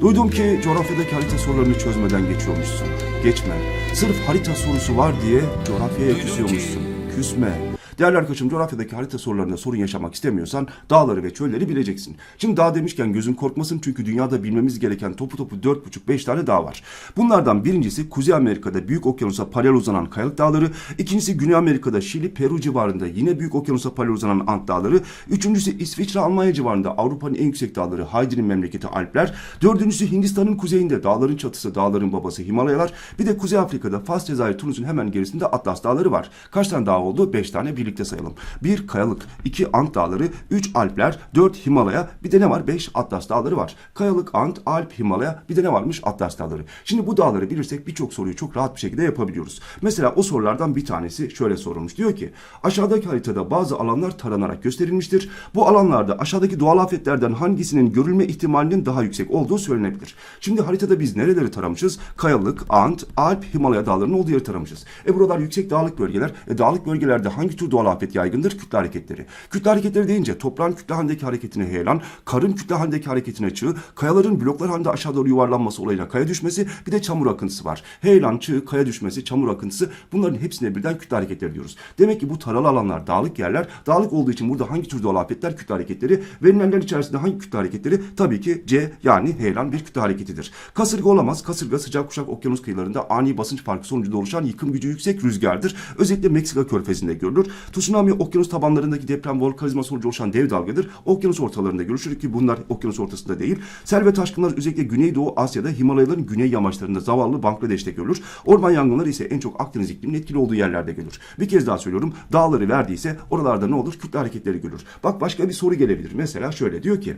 Duydum ki coğrafyadaki harita sorularını çözmeden geçiyormuşsun. Geçme. Sırf harita sorusu var diye coğrafyaya Duydum küsüyormuşsun. ki- Küsme. Değerli arkadaşım coğrafyadaki harita sorularında sorun yaşamak istemiyorsan dağları ve çölleri bileceksin. Şimdi dağ demişken gözün korkmasın çünkü dünyada bilmemiz gereken topu topu 4,5-5 tane dağ var. Bunlardan birincisi Kuzey Amerika'da Büyük Okyanus'a paralel uzanan Kayalık Dağları, ikincisi Güney Amerika'da Şili, Peru civarında yine Büyük Okyanus'a paralel uzanan Ant Dağları, üçüncüsü İsviçre, Almanya civarında Avrupa'nın en yüksek dağları Heidi'nin memleketi Alpler, dördüncüsü Hindistan'ın kuzeyinde dağların çatısı, dağların babası Himalayalar, bir de Kuzey Afrika'da Fas, Cezayir, Tunus'un hemen gerisinde Atlas Dağları var. Kaç tane dağ oldu? 5 tane birlikte sayalım. 1 Kayalık, 2 Ant Dağları, 3 Alpler, 4 Himalaya, bir de ne var? 5 Atlas Dağları var. Kayalık, Ant, Alp, Himalaya, bir de ne varmış? Atlas Dağları. Şimdi bu dağları bilirsek birçok soruyu çok rahat bir şekilde yapabiliyoruz. Mesela o sorulardan bir tanesi şöyle sorulmuş. Diyor ki aşağıdaki haritada bazı alanlar taranarak gösterilmiştir. Bu alanlarda aşağıdaki doğal afetlerden hangisinin görülme ihtimalinin daha yüksek olduğu söylenebilir. Şimdi haritada biz nereleri taramışız? Kayalık, Ant, Alp, Himalaya dağlarının olduğu yeri taramışız. E buralar yüksek dağlık bölgeler. E dağlık bölgelerde hangi tür doğal afet yaygındır? Kütle hareketleri. Kütle hareketleri deyince toprağın kütle halindeki hareketine heyelan, karın kütle halindeki hareketine çığ, kayaların bloklar halinde aşağı doğru yuvarlanması olayına kaya düşmesi, bir de çamur akıntısı var. Heyelan, çığ, kaya düşmesi, çamur akıntısı bunların hepsine birden kütle hareketleri diyoruz. Demek ki bu taralı alanlar dağlık yerler. Dağlık olduğu için burada hangi tür doğal afetler kütle hareketleri? Verilenlerin içerisinde hangi kütle hareketleri? Tabii ki C yani heyelan bir kütle hareketidir. Kasırga olamaz. Kasırga sıcak kuşak okyanus kıyılarında ani basınç farkı sonucunda oluşan yıkım gücü yüksek rüzgardır. Özellikle Meksika körfezinde görülür. Tsunami okyanus tabanlarındaki deprem volkanizma sonucu oluşan dev dalgadır. Okyanus ortalarında görüşür ki bunlar okyanus ortasında değil. Sel ve taşkınlar özellikle Güneydoğu Asya'da Himalayaların güney yamaçlarında zavallı Bangladeş'te görülür. Orman yangınları ise en çok Akdeniz ikliminin etkili olduğu yerlerde görülür. Bir kez daha söylüyorum. Dağları verdiyse oralarda ne olur? Kütle hareketleri görülür. Bak başka bir soru gelebilir. Mesela şöyle diyor ki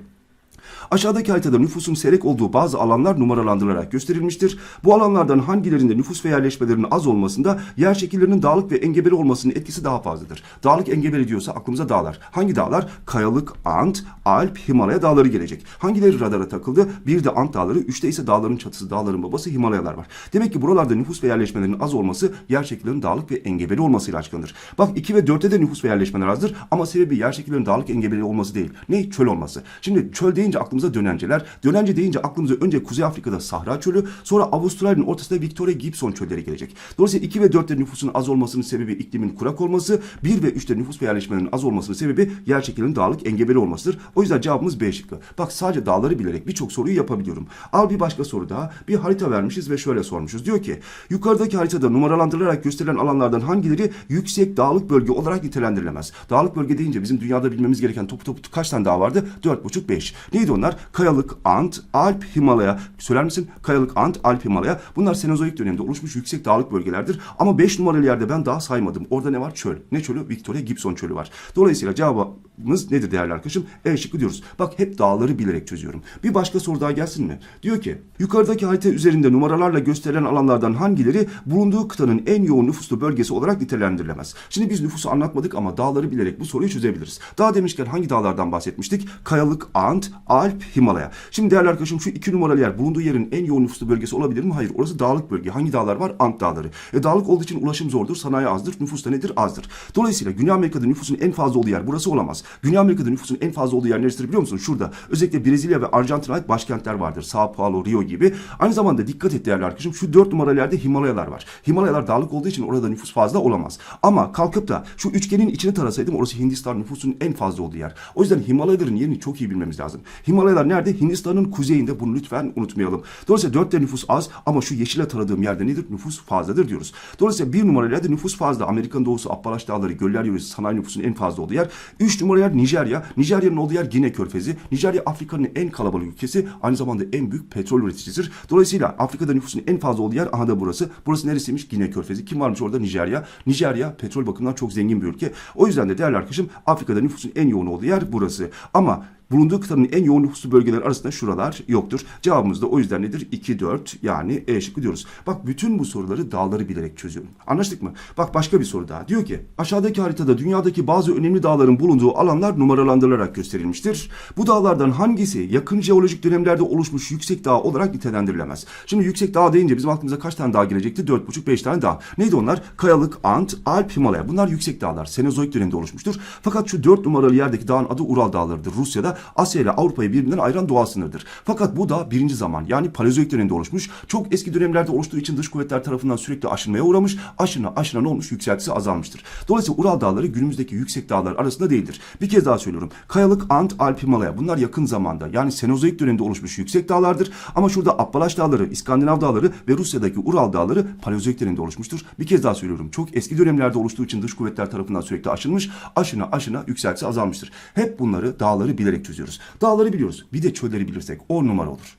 Aşağıdaki haritada nüfusun seyrek olduğu bazı alanlar numaralandırılarak gösterilmiştir. Bu alanlardan hangilerinde nüfus ve yerleşmelerin az olmasında yer şekillerinin dağlık ve engebeli olmasının etkisi daha fazladır. Dağlık engebeli diyorsa aklımıza dağlar. Hangi dağlar? Kayalık, Ant, Alp, Himalaya dağları gelecek. Hangileri radara takıldı? Bir de Ant dağları, üçte ise dağların çatısı, dağların babası Himalayalar var. Demek ki buralarda nüfus ve yerleşmelerin az olması yer şekillerinin dağlık ve engebeli olmasıyla açıklanır. Bak 2 ve 4'te de nüfus ve yerleşmeler azdır ama sebebi yer şekillerinin dağlık engebeli olması değil. Ne? Çöl olması. Şimdi çöl deyince aklımıza dönenceler. Dönence deyince aklımıza önce Kuzey Afrika'da Sahra Çölü, sonra Avustralya'nın ortasında Victoria Gibson çölleri gelecek. Dolayısıyla 2 ve 4'te nüfusun az olmasının sebebi iklimin kurak olması, 1 ve 3'te nüfus ve yerleşmelerin az olmasının sebebi yer şekillerinin dağlık engebeli olmasıdır. O yüzden cevabımız B şıkkı. Bak sadece dağları bilerek birçok soruyu yapabiliyorum. Al bir başka soru daha. Bir harita vermişiz ve şöyle sormuşuz. Diyor ki yukarıdaki haritada numaralandırılarak gösterilen alanlardan hangileri yüksek dağlık bölge olarak nitelendirilemez? Dağlık bölge deyince bizim dünyada bilmemiz gereken topu topu kaç tane dağ vardı? 4,5-5. Neydi onlar? Kayalık, Ant, Alp, Himalaya. Söyler misin? Kayalık, Ant, Alp, Himalaya. Bunlar Senozoik döneminde oluşmuş yüksek dağlık bölgelerdir. Ama 5 numaralı yerde ben dağ saymadım. Orada ne var? Çöl. Ne çölü? Victoria Gibson çölü var. Dolayısıyla cevabımız nedir değerli arkadaşım? E şıkkı diyoruz. Bak hep dağları bilerek çözüyorum. Bir başka soru daha gelsin mi? Diyor ki yukarıdaki harita üzerinde numaralarla gösterilen alanlardan hangileri bulunduğu kıtanın en yoğun nüfuslu bölgesi olarak nitelendirilemez? Şimdi biz nüfusu anlatmadık ama dağları bilerek bu soruyu çözebiliriz. Dağ demişken hangi dağlardan bahsetmiştik? Kayalık, Ant, Alp, Himalaya. Şimdi değerli arkadaşım şu iki numaralı yer bulunduğu yerin en yoğun nüfuslu bölgesi olabilir mi? Hayır. Orası dağlık bölge. Hangi dağlar var? Ant dağları. E, dağlık olduğu için ulaşım zordur, sanayi azdır, nüfus da nedir? Azdır. Dolayısıyla Güney Amerika'da nüfusun en fazla olduğu yer burası olamaz. Güney Amerika'da nüfusun en fazla olduğu yer neresidir biliyor musun? Şurada. Özellikle Brezilya ve Arjantin'e ait başkentler vardır. Sao Paulo, Rio gibi. Aynı zamanda dikkat et değerli arkadaşım. Şu dört numaralı yerde Himalayalar var. Himalayalar dağlık olduğu için orada nüfus fazla olamaz. Ama kalkıp da şu üçgenin içini tarasaydım orası Hindistan nüfusunun en fazla olduğu yer. O yüzden Himalayaların yerini çok iyi bilmemiz lazım. Himalayalar nerede? Hindistan'ın kuzeyinde. Bunu lütfen unutmayalım. Dolayısıyla dörtte nüfus az ama şu yeşile taradığım yerde nedir? Nüfus fazladır diyoruz. Dolayısıyla bir numaralı yerde nüfus fazla. Amerika'nın doğusu Appalaç Dağları, göller yöresi, sanayi nüfusunun en fazla olduğu yer. Üç numaralı yer Nijerya. Nijerya'nın olduğu yer Gine Körfezi. Nijerya Afrika'nın en kalabalık ülkesi. Aynı zamanda en büyük petrol üreticisidir. Dolayısıyla Afrika'da nüfusun en fazla olduğu yer aha da burası. Burası neresiymiş? Gine Körfezi. Kim varmış orada? Nijerya. Nijerya petrol bakımından çok zengin bir ülke. O yüzden de değerli arkadaşım Afrika'da nüfusun en yoğun olduğu yer burası. Ama bulunduğu kıtanın en yoğun nüfuslu bölgeler arasında şuralar yoktur. Cevabımız da o yüzden nedir? 2, 4 yani E şıkkı diyoruz. Bak bütün bu soruları dağları bilerek çözüyorum. Anlaştık mı? Bak başka bir soru daha. Diyor ki aşağıdaki haritada dünyadaki bazı önemli dağların bulunduğu alanlar numaralandırılarak gösterilmiştir. Bu dağlardan hangisi yakın jeolojik dönemlerde oluşmuş yüksek dağ olarak nitelendirilemez? Şimdi yüksek dağ deyince bizim aklımıza kaç tane dağ gelecekti? 4,5-5 tane dağ. Neydi onlar? Kayalık, Ant, Alp, Himalaya. Bunlar yüksek dağlar. Senozoik döneminde oluşmuştur. Fakat şu 4 numaralı yerdeki dağın adı Ural Dağları'dır Rusya'da. Asya ile Avrupa'yı birbirinden ayıran doğal sınırdır. Fakat bu da birinci zaman yani Paleozoik döneminde oluşmuş. Çok eski dönemlerde oluştuğu için dış kuvvetler tarafından sürekli aşınmaya uğramış. Aşına aşına ne olmuş? Yükseltisi azalmıştır. Dolayısıyla Ural Dağları günümüzdeki yüksek dağlar arasında değildir. Bir kez daha söylüyorum. Kayalık, Ant, Alp, Himalaya bunlar yakın zamanda yani Senozoik döneminde oluşmuş yüksek dağlardır. Ama şurada Appalaç Dağları, İskandinav Dağları ve Rusya'daki Ural Dağları Paleozoik döneminde oluşmuştur. Bir kez daha söylüyorum. Çok eski dönemlerde oluştuğu için dış kuvvetler tarafından sürekli aşınmış. Aşına aşına yükseltisi azalmıştır. Hep bunları dağları bilerek çözüyoruz. Dağları biliyoruz. Bir de çölleri bilirsek on numara olur.